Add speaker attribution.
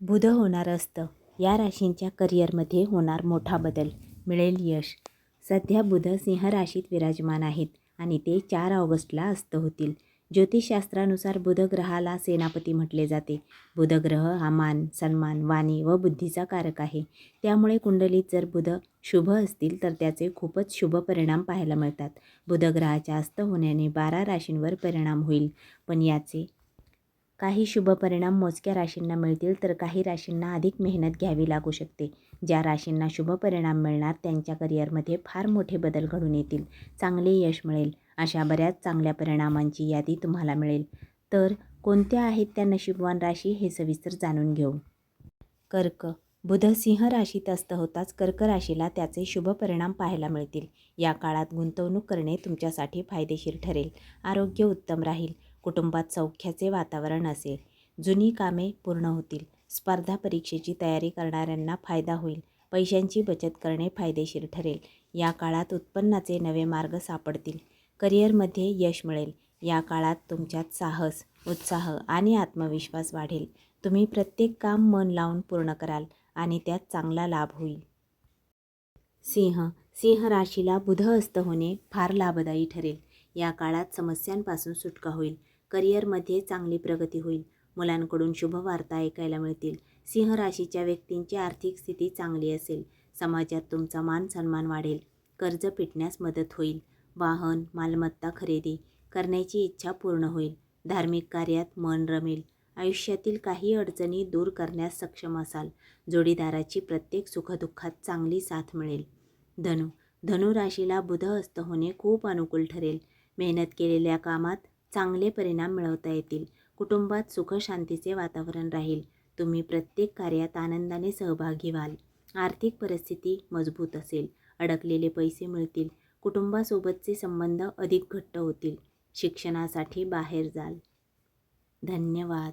Speaker 1: बुध होणार असतं. या राशींच्या करिअरमध्ये होणार मोठा बदल. मिळेल यश. सध्या बुध सिंह राशीत विराजमान आहेत आणि ते चार ऑगस्टला अस्त होतील. ज्योतिषशास्त्रानुसार बुध ग्रहाला सेनापती म्हटले जाते. बुध ग्रह हा मान सन्मान वाणी व बुद्धीचा कारक आहे. त्यामुळे कुंडलीत जर बुध शुभ असतील तर त्याचे खूपच शुभ परिणाम पाहायला मिळतात. बुध ग्रहाच्या अस्त होण्याने बारा राशींवर परिणाम होईल. पण याचे काही शुभ परिणाम मोजक्या राशींना मिळतील तर काही राशींना अधिक मेहनत घ्यावी लागू शकते. ज्या राशींना शुभ परिणाम मिळणार त्यांच्या करिअरमध्ये फार मोठे बदल घडून येतील. चांगले यश मिळेल. अशा बऱ्याच चांगल्या परिणामांची यादी तुम्हाला मिळेल. तर कोणत्या आहेत त्या नशीबवान राशी हे सविस्तर जाणून घेऊ. कर्क. बुध सिंह राशीत असत होताच कर्क राशीला त्याचे शुभ परिणाम पाहायला मिळतील. या काळात गुंतवणूक करणे तुमच्यासाठी फायदेशीर ठरेल. आरोग्य उत्तम राहील. कुटुंबात सौख्याचे वातावरण असेल. जुनी कामे पूर्ण होतील. स्पर्धा परीक्षेची तयारी करणाऱ्यांना फायदा होईल. पैशांची बचत करणे फायदेशीर ठरेल. या काळात उत्पन्नाचे नवे मार्ग सापडतील. करिअरमध्ये यश मिळेल. या काळात तुमच्यात साहस उत्साह आणि आत्मविश्वास वाढेल. तुम्ही प्रत्येक काम मन लावून पूर्ण कराल आणि त्यात चांगला लाभ होईल. सिंह सिंह राशीला बुध अस्त होणे फार लाभदायी ठरेल. या काळात समस्यांपासून सुटका होईल. करिअरमध्ये चांगली प्रगती होईल. मुलांकडून शुभ वार्ता ऐकायला मिळतील. सिंह राशीच्या व्यक्तींची आर्थिक स्थिती चांगली असेल. समाजात तुमचा मान सन्मान वाढेल. कर्ज पिटण्यास मदत होईल. वाहन मालमत्ता खरेदी करण्याची इच्छा पूर्ण होईल. धार्मिक कार्यात मन रमेल. आयुष्यातील काही अडचणी दूर करण्यास सक्षम असाल. जोडीदाराची प्रत्येक सुखदुःखात चांगली साथ मिळेल. धनु धनु राशीला बुध अस्त होणे खूप अनुकूल ठरेल. मेहनत केलेल्या कामात चांगले परिणाम मिळवता येतील. कुटुंबात सुखशांतीचे वातावरण राहील. तुम्ही प्रत्येक कार्यात आनंदाने सहभागी व्हाल. आर्थिक परिस्थिती मजबूत असेल. अडकलेले पैसे मिळतील. कुटुंबासोबतचे संबंध अधिक घट्ट होतील. शिक्षणासाठी बाहेर जाल. धन्यवाद.